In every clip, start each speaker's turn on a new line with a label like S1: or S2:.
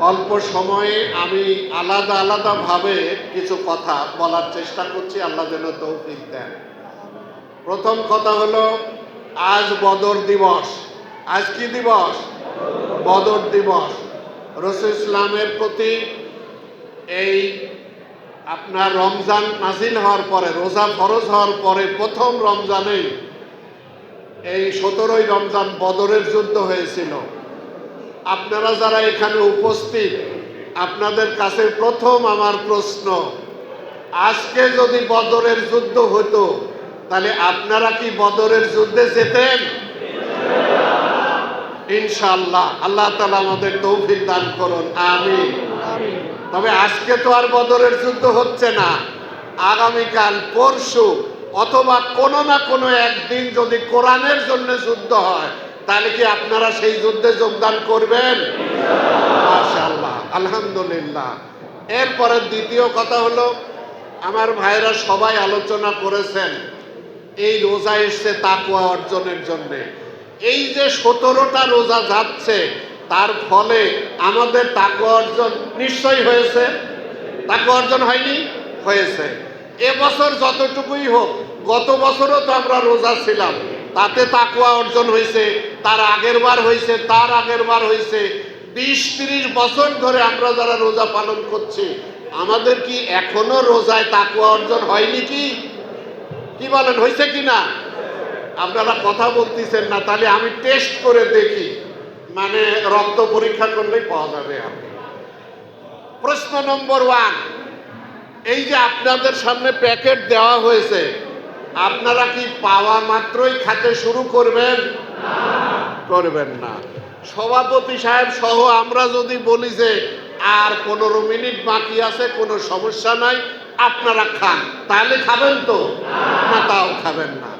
S1: অল্প সময়ে আমি আলাদা আলাদাভাবে কিছু কথা বলার চেষ্টা করছি, আল্লাহ যেন তৌফিক দেন। প্রথম কথা হলো, আজ বদর দিবস। আজ কি দিবস? বদর দিবস। রসুল ইসলামের প্রতি এই আপনার রমজান নাজিল হওয়ার পরে, রোজা ফরজ হওয়ার পরে প্রথম রমজানেই এই সতেরোই রমজান বদরের যুদ্ধ হয়েছিল। আপনারা যারা এখানে উপস্থিত, আপনাদের কাছে প্রথম আমার প্রশ্ন। আজকে যদি বদরের যুদ্ধ হতো, তাহলে আপনারা কি বদরের যুদ্ধে যেতেন? ইনশাল্লাহ আল্লাহ তালা আমাদের তৌফিক দান করুন। আমি তবে আজকে তো আর বদরের যুদ্ধ হচ্ছে না। আগামীকাল, পরশু, অথবা কোনো না কোনো একদিন যদি কোরআনের জন্য যুদ্ধ হয় তাহলে কি আপনারা সেই যুদ্ধে যোগদান করবেন? মাশাআল্লাহ, আলহামদুলিল্লাহ। এরপরে দ্বিতীয় কথা হলো, আমার ভাইরা সবাই আলোচনা করেছেন এই রোজা এসছে তাকুয়া অর্জনের জন্য। এই যে সতেরোটা রোজা যাচ্ছে, তার ফলে আমাদের তাকুয়া অর্জন নিশ্চয়ই হয়েছে? তাকুয়া অর্জন হয়নি? হয়েছে। এবছর যতটুকুই হোক, গত বছরও তো আমরা রোজা ছিলাম। তাতে তাকুয়া অর্জন হয়েছে, তার আগের বার হয়েছে, তার আগের বার হয়েছে। বিশ, তিরিশ বছর ধরে আমরা যারা রোজা পালন করছি, আমাদের কি এখনও রোজায় তাকুয়া অর্জন হয়নি কি? কি বলেন, হয়েছে কি না? আপনারা কথা বলতেছেন না, তাহলে আমি টেস্ট করে দেখি। মানে রক্ত পরীক্ষা করলেই পাওয়া যাবে আপনি প্রশ্ন নম্বর ওয়ান এই যে আপনাদের সামনে প্যাকেট দেওয়া হয়েছে আপনারা কি পাওয়া মাত্রই খেতে শুরু করবেন? করবেন না। সভাপতি সাহেব সহ আমরা যদি বলি যে আর পনেরো মিনিট বাকি আছে, কোনো সমস্যা নাই, আপনারা খান। তাহলে খাবেন তো? না, তাও খাবেন না।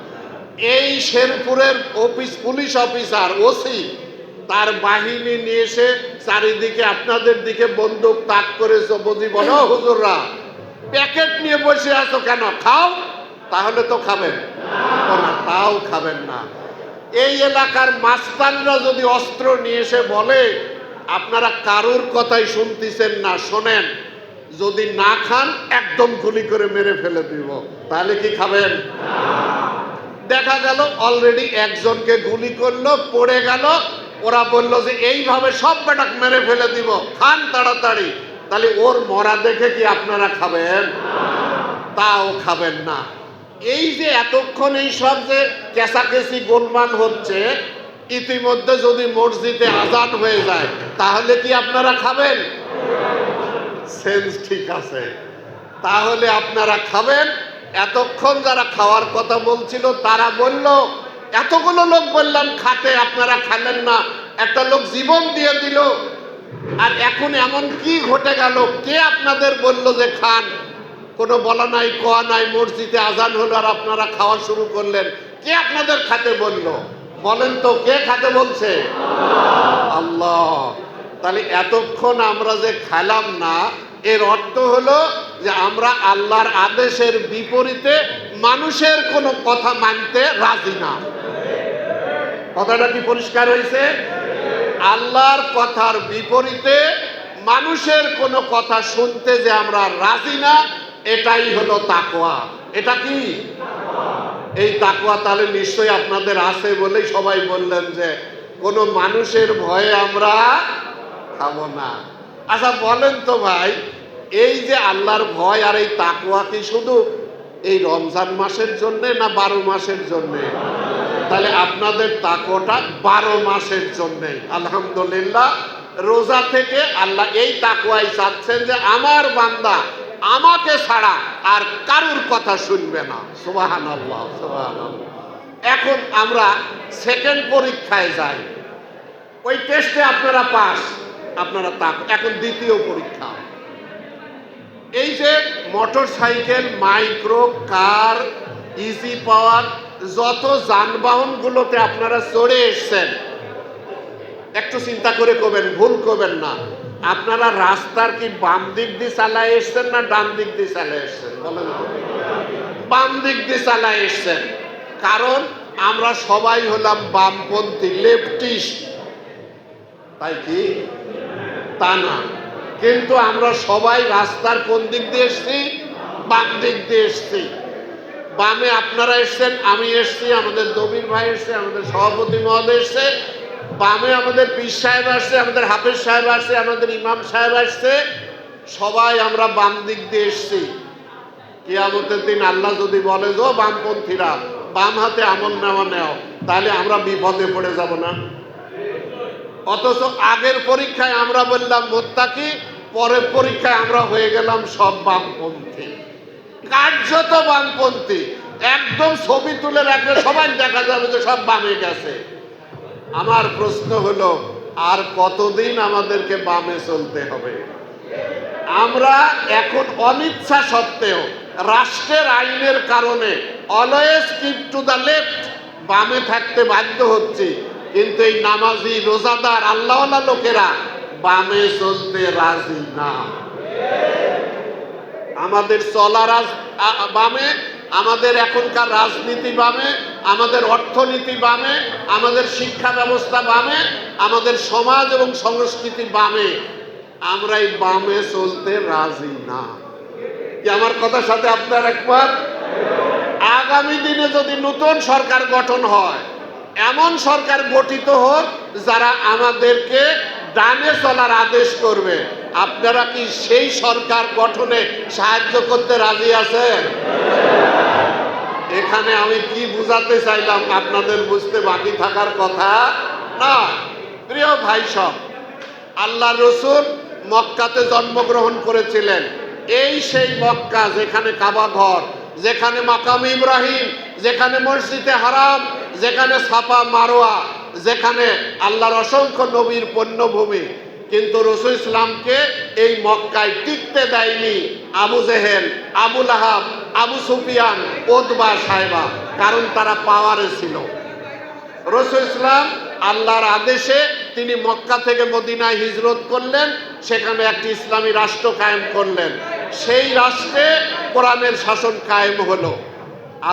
S1: এই শেরপুরের অফিস, পুলিশ অফিসার, ওসি, তার বাহিনী নিয়ে এসে চারিদিকে আপনাদের দিকে বন্দুক তাক করে বুঝি বলো, হুজুররা। প্যাকেট নিয়ে বসে আছো কেন? খাও। তাহলে তো খাবেন। না, তাও খাবেন না। এই এলাকার মাস্তানরা যদি অস্ত্র নিয়ে এসে বলে, আপনারা কারুর কথাই শুনতেছেন না, শোনেন, যদি না খান, একদম গুলি করে মেরে ফেলে দিব। তাহলে কি খাবেন? দেখা গেল অলরেডি একজনকে গুলি করল, পড়ে গেল, ওরা বলল যে, এইভাবে সব বেটাক মেরে ফেলে দিব, খান তাড়াতাড়ি। তাহলে ওর মরা দেখে কি আপনারা খাবেন? তাও খাবেন না। এই যে এতক্ষণ এই সব যে কেসাকেসি গোলমাল হচ্ছে, ইতিমধ্যে যদি মসজিদে আজাদ হয়ে যায়, তাহলে কি আপনারা খাবেন? সেন্স ঠিক আছে। তাহলে আপনারা খাবেন। এতক্ষণ যারা খাওয়ার কথা বলছিল, তারা বলল, এতগুলো লোক বললাম খাতে আপনারা খালেন না। একটা লোক জীবন দিয়ে দিল। আর এখন এমন কি ঘটে গেল? কে আপনাদের বলল যে খান? কোনো বলা নাই, কোয়া নাই, মসজিদে আজান হলো আর আপনারা খাওয়া শুরু করলেন। কে আপনাদের খাতে বলল? বলেন তো, কে খাতে বলছে? আল্লাহ। তাহলে এতক্ষণ আমরা যে খেলাম না, এর অর্থ হলো যে আমরা আল্লাহর আদেশের বিপরীতে মানুষের কোনো কথা মানতে রাজি না। কথাটা কি পরিষ্কার হয়েছে? আল্লাহর কথার বিপরীতে মানুষের কোনো কথা শুনতে যে আমরা রাজি না এটাই হলো তাকোয়া এটা কি? এই তাকোয়া তাহলে নিশ্চয়ই আপনাদের আছে বলেই সবাই বললেন যে, কোনো মানুষের ভয়ে আমরা খাব না। আচ্ছা বলেন তো ভাই, এই যে আল্লাহর ভয় আর এই তাকোয়া কি শুধু এই রমজান মাসের জন্য না বারো মাসের জন্যে? তাহলে আপনাদের তাকোটা বারো মাসের জন্যে। আলহামদুলিল্লাহ, রোজা থেকে আল্লাহ এই তাকুয়াই চাচ্ছেন যে আমার বান্দা আমাকে ছাড়া আর কারুর কথা শুনবে না। সুবাহান এখন আমরা সেকেন্ড পরীক্ষায় যাই। ওই টেস্টে আপনারা পাস আপনারা তাক এখন দ্বিতীয় পরীক্ষা। এই যে motorcycle micro car easy power যত যানবাহনগুলোতে আপনারা চড়ে এসছেন একটু চিন্তা করে করবেন ভুল করবেন না। আপনারা রাস্তার কি বাম দিক দিয়ে চালায় এসছেন না ডান দিক দিয়ে চালায় এসছেন? বলেন বাম দিক দিয়ে চালায় এসছেন। কারণ আমরা সবাই হলাম বামপন্থী, লেফটিস্ট। তাই কি? তা না। কিন্তু আমরা সবাই রাস্তার কোন দিক দিয়ে এসছি? বাম দিক দিয়ে এসছি। বামে আপনারা এসছেন, আমি এসছি, আমাদের দবির ভাই এসছে, আমাদের সভাপতি মহোদয় এসছে বামে আমাদের পীর সাহেব আসছে, আমাদের হাফেজ সাহেব আসছে, আমাদের ইমাম সাহেব আসছে। সবাই আমরা বাম দিক দিয়ে এসছি। কিয়ামতের দিন আল্লাহ যদি বলে গো বামপন্থীরা, বাম হাতে আমল নেওয়া নেও, তাহলে আমরা বিপদে পড়ে যাব না। অথচ আগের পরীক্ষায় আমরা বললাম, মোত্তাকি, পরের পরীক্ষায় আমরা হয়ে গেলাম সব বামপন্থী। কার্যত বামপন্থী। একদম ছবি তুলে রাখলে সবাই দেখা যাবে যে সব বামে গেছে। আমার প্রশ্ন হলো, আর কতদিন আমাদেরকে বামে চলতে হবে? আমরা এখন অনিচ্ছা সত্ত্বেও রাষ্ট্রের আইনের কারণে always keep to the left বামে থাকতে বাধ্য হচ্ছি। কিন্তু এই নামাজি, রোজাদার, আল্লাহওয়ালা লোকেরা বামে চলতে রাজি না। আমাদের চলা রাজ আ- আ- বামে আমাদের এখনকার রাজনীতি বামে, আমাদের অর্থনীতি বামে, আমাদের শিক্ষা ব্যবস্থা বামে, আমাদের সমাজ এবং সংস্কৃতি বামে। আমরা এই বামে চলতে রাজি না। আমার কথার সাথে আপনার একবার আগামী দিনে যদি নতুন সরকার গঠন হয়, এমন সরকার গঠিত হোক যারা আমাদেরকে ডানে চলার আদেশ করবে। আপনারা কি সেই সরকার গঠনে সাহায্য করতে রাজি আছেন? এখানে আমি কি বুঝাতে চাইলাম আপনাদের বুঝতে বাকি থাকার কথা? না, প্রিয় ভাই সব, আল্লাহ রসুল মক্কাতে জন্মগ্রহণ করেছিলেন। এই সেই মক্কা যেখানে কাবা ঘর, যেখানে মাকাম ইব্রাহিম, যেখানে মসজিদে হারাম, যেখানে ছাপা মারোয়া, যেখানে আল্লাহর অসংখ্য নবীর পণ্যভূমি কিন্তু রসুল ইসলামকে এই মক্কায় টিকতে দেয়নি আবু জেহেল আবুল আহাব আবু সুফিয়ান ওদবা সাহেবা, কারণ তারা পাওয়ারে ছিল। রসুল ইসলাম আল্লাহর আদেশে তিনি মক্কা থেকে মদিনায় হিজরত করলেন, সেখানে একটি ইসলামী রাষ্ট্র কায়েম করলেন। সেই রাষ্ট্রে কোরআনের শাসন কায়েম হলো।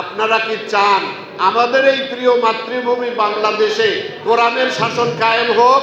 S1: আপনারা কি চান আমাদের এই প্রিয় মাতৃভূমি বাংলাদেশে কোরআনের শাসন কায়েম হোক।